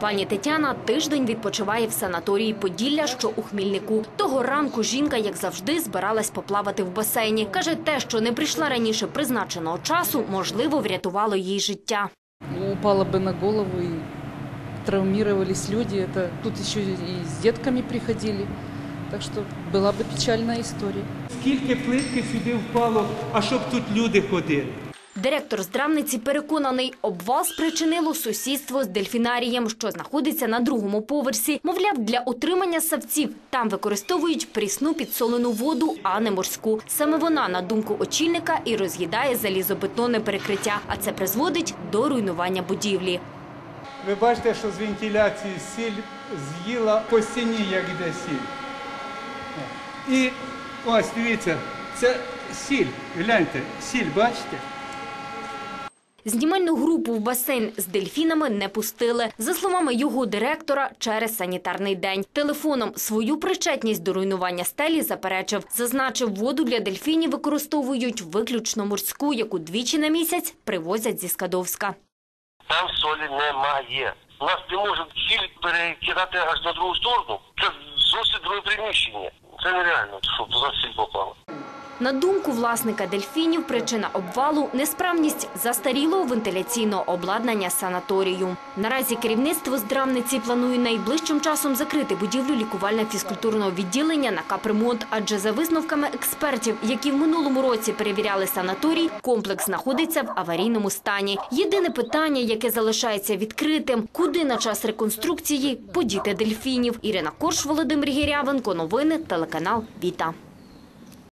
Пані Тетяна тиждень відпочиває в санаторії Поділля, що у Хмільнику. Того ранку жінка, як завжди, збиралась поплавати в басейні. Каже, те, що не прийшла раніше призначеного часу, можливо, врятувало їй життя. Ну, упала бы на голову и травмировались люди. Это тут еще и с детками приходили. Так что была бы печальная история. Скільки плитки сюди впало, а щоб тут люди ходили. Директор здравниці переконаний, обвал спричинило сусідство з дельфінарієм, що знаходиться на другому поверсі. Мовляв, для отримання савців там використовують прісну підсолену воду, а не морську. Саме вона, на думку очільника, і роз'їдає залізобетонне перекриття, а це призводить до руйнування будівлі. Ви бачите, що з вентиляції сіль з'їла по стіні, як йде сіль. І ось дивіться, це сіль. Гляньте, сіль, бачите? Знімальну групу в басейн з дельфінами не пустили. За словами його директора, через санітарний день. Телефоном свою причетність до руйнування стелі заперечив. Зазначив, воду для дельфінів використовують виключно морську, яку двічі на місяць привозять зі Скадовська. Там солі немає. Нас не можуть сіль перекидати аж на другу сторону. Це зовсім друге приміщення. Це нереально, щоб туди сіль попала. На думку власника дельфінів, причина обвалу – несправність застарілого вентиляційного обладнання санаторію. Наразі керівництво здравниці планує найближчим часом закрити будівлю лікувально-фізкультурного відділення на капремонт, адже за висновками експертів, які в минулому році перевіряли санаторій, комплекс знаходиться в аварійному стані. Єдине питання, яке залишається відкритим – куди на час реконструкції подіти дельфінів. Ірина Корш, Володимир Гірявенко. Новини, телеканал «Віта».